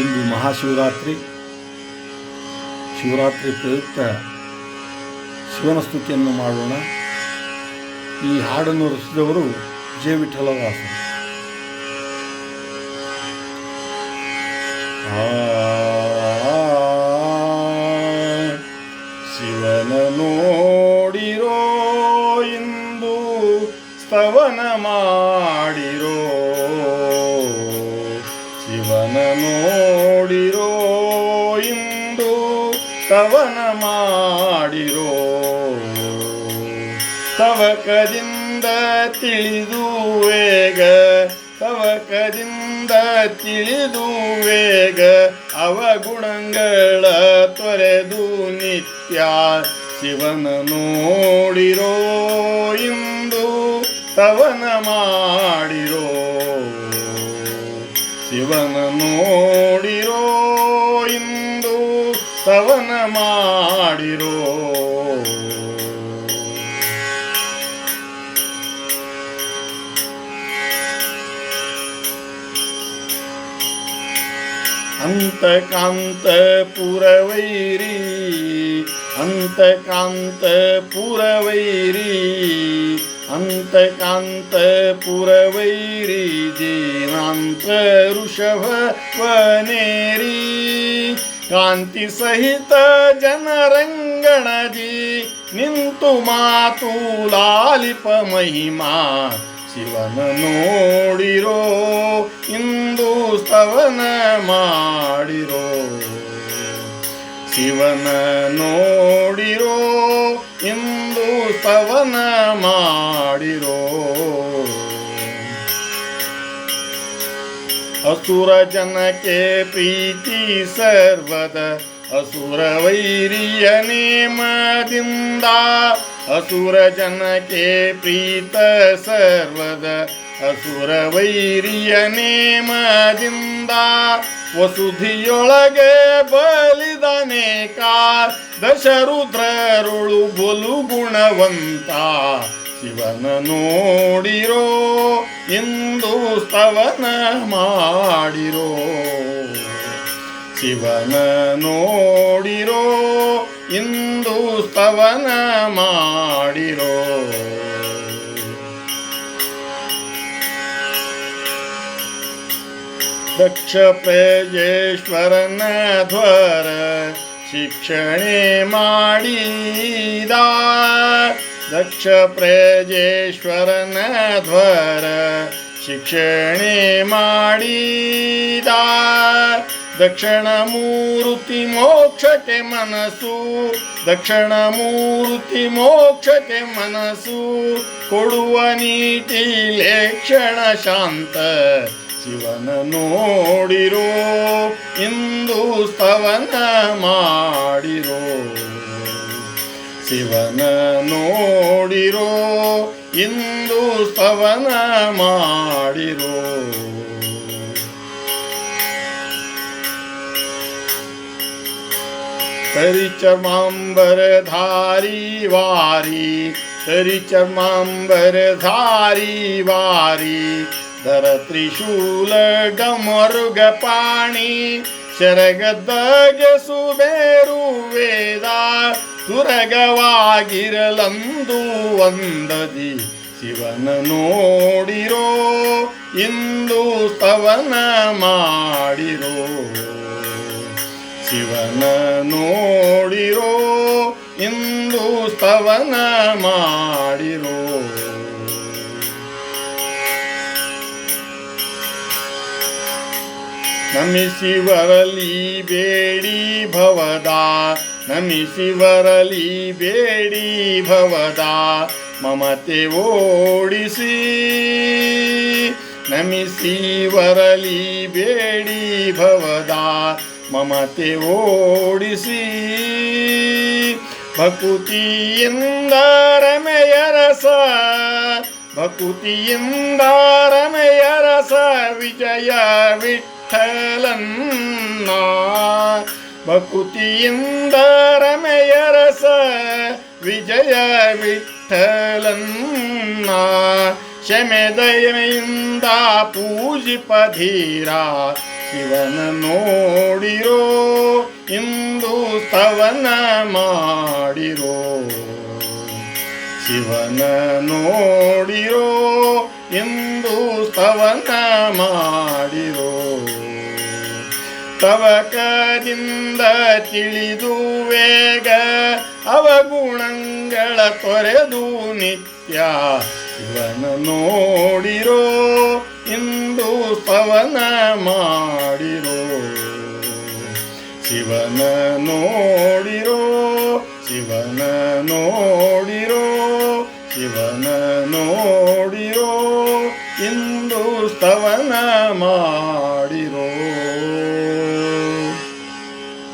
ಇಂದು ಮಹಾಶಿವರಾತ್ರಿ. ಶಿವರಾತ್ರಿ ಪ್ರಯುಕ್ತ ಶಿವನ ಸ್ತುತಿಯನ್ನು ಮಾಡೋಣ. ಈ ಹಾಡನ್ನು ರಚಿಸಿದವರು ಜೆ ವಿಠಲದಾಸ. ಶಿವನ ನೋಡಿರೋ ಇಂದು ಸ್ತವನ ಮಾಡಿರೋ ಶಿವನ ನೋಡಿರೋ ಇಂದು ಕವನ ಮಾಡಿರೋ. ತವಕದಿಂದ ತಿಳಿದು ವೇಗ ತವಕದಿಂದ ವೇಗ ಅವಗುಣಗಳ ತೊರೆದು ನಿತ್ಯ ಶಿವನ ನೋಡಿರೋ ಇಂದು ಕವನ ಮಾಡಿರೋ. ಶಿವನ ನೋಡಿರೋ ಇಂದು ತವನ ಮಾಡಿರೋ. ಅಂತಕಾಂತ ಪುರವೈರಿ. ವನೇರಿ. ಕಾಂತಿ ಸಹಿತ ಜನರಂಗಣಜಿ ನಿಂತು ಮಾತು ಲಾಲಿಪ ಮಹಿಮಾ. ಶಿವನ ನೋಡಿರೋ, ಇಂದು ಸ್ತವನ ಮಾಡಿರೋ. ಶಿವನ ನೋಡಿರೋ ಇಂದು ಸವನ ಮಾಡಿರೋ. ಅಸುರ ಜನಕ್ಕೆ ಪ್ರೀತಿ ಸರ್ವದ ಅಸುರ ವೈರಿಯ ನೇಮದಿಂದ. ಅಸುರ ಜನಕ್ಕೆ ಪ್ರೀತ ಸರ್ವದ ಅಸುರ ವೈರಿಯ ನೇಮದಿಂದ ವಸುಧಿಯೊಳಗೆ ಬಲಿದನೇಕ ದಶರುದ್ರರುಳು ಬಲು ಗುಣವಂತ ಶಿವನ ನೋಡಿರೋ, ಇಂದು ಸ್ತವನ ಮಾಡಿರೋ. ಶಿವನ ನೋಡಿರೋ, ಇಂದು ಸ್ತವನ ಮಾಡಿರೋ. ದಕ್ಷ ಪ್ರಜೇಶ್ವರನ ಧ್ವರ ಶಿಕ್ಷಣೆ ಮಾಡಿದ ದಕ್ಷ ಪ್ರಜೇಶ್ವರನ ಧ್ವರ ಶಿಕ್ಷಣೆ ಮಾಡಿದ ದಕ್ಷಿಣ ಮೂರ್ತಿ ಮೋಕ್ಷಕ್ಕೆ ಮನಸ್ಸು ದಕ್ಷಿಣ ಮೂರ್ತಿ ಮೋಕ್ಷಕ್ಕೆ ಮನಸ್ಸು ಕೊಡುವ ನೀತಿ ಲೇಕ್ಷಣ ಶಾಂತ ಶಿವನ ನೋಡಿರೋ ಇಂದು ಸ್ತವನ ಮಾಡಿರೋ ಶಿವನ ನೋಡಿರೋ ಇಂದು ಸ್ತವನ ಮಾಡಿರೋ धारी वारी धारी वारी धर त्रिशूल डमरुग पाणी ಶರಗದ್ದಗೆ ಸುಬೇರು ವೇದ ಸುರಗವಾಗಿರಲಂದು ಒಂದದಿ ಶಿವನ ನೋಡಿರೋ ಇಂದು ಸ್ತವನ ಮಾಡಿರೋ ಶಿವನ ನೋಡಿರೋ ಇಂದು ಸ್ತವನ ಮಾಡಿರೋ ನಮಿಸಿ ಬರಲಿ ಬೇಡಿ ಭವದ ನಮಿಸಿ ಬರಲಿ ಬೇಡಿ ಭವದ ಮಮತೆ ಓಡಿಸಿ ನಮಿಸಿ ಬರಲಿ ಬೇಡಿ ಭವದ ಮಮತೆ ಓಡಿಸಿ ಭಕುತಿಯಿಂದ ರಮೆಯ ರಸ ಭಕುತಿಯಿಂದ ರಮೆಯ ರಸ ವಿಜಯ ವಿಠಲನ್ನ ಭಕುತಿಯಿಂದ ರಮೆಯ ರಸ ವಿಜಯ ವಿಠಲನ್ನ. ಶಮೆ ದಯೆಯಿಂದ ಪೂಜಿಪ ಧೀರ ಶಿವನ ನೋಡಿರೋ, ಇಂದು ಸ್ತವನ ಮಾಡಿರೋ. ಶಿವನ ನೋಡಿರೋ, ಇಂದು ಸ್ತವನ ಮಾಡಿರೋ. ತವಕದಿಂದ ತಿಳಿದು ವೇಗ ಅವಗುಣಗಳ ತೊರೆದು ನಿತ್ಯ. ಇವನ ನೋಡಿರೋ, ಇಂದು ಪವನ ಮಾಡಿರೋ. ಶಿವನ ನೋಡಿರೋ ಶಿವನ ನೋಡಿರೋ ಶಿವನ ನೋಡಿರೋ, ಇಂದು ಸ್ತವನ ಮಾಡಿರೋ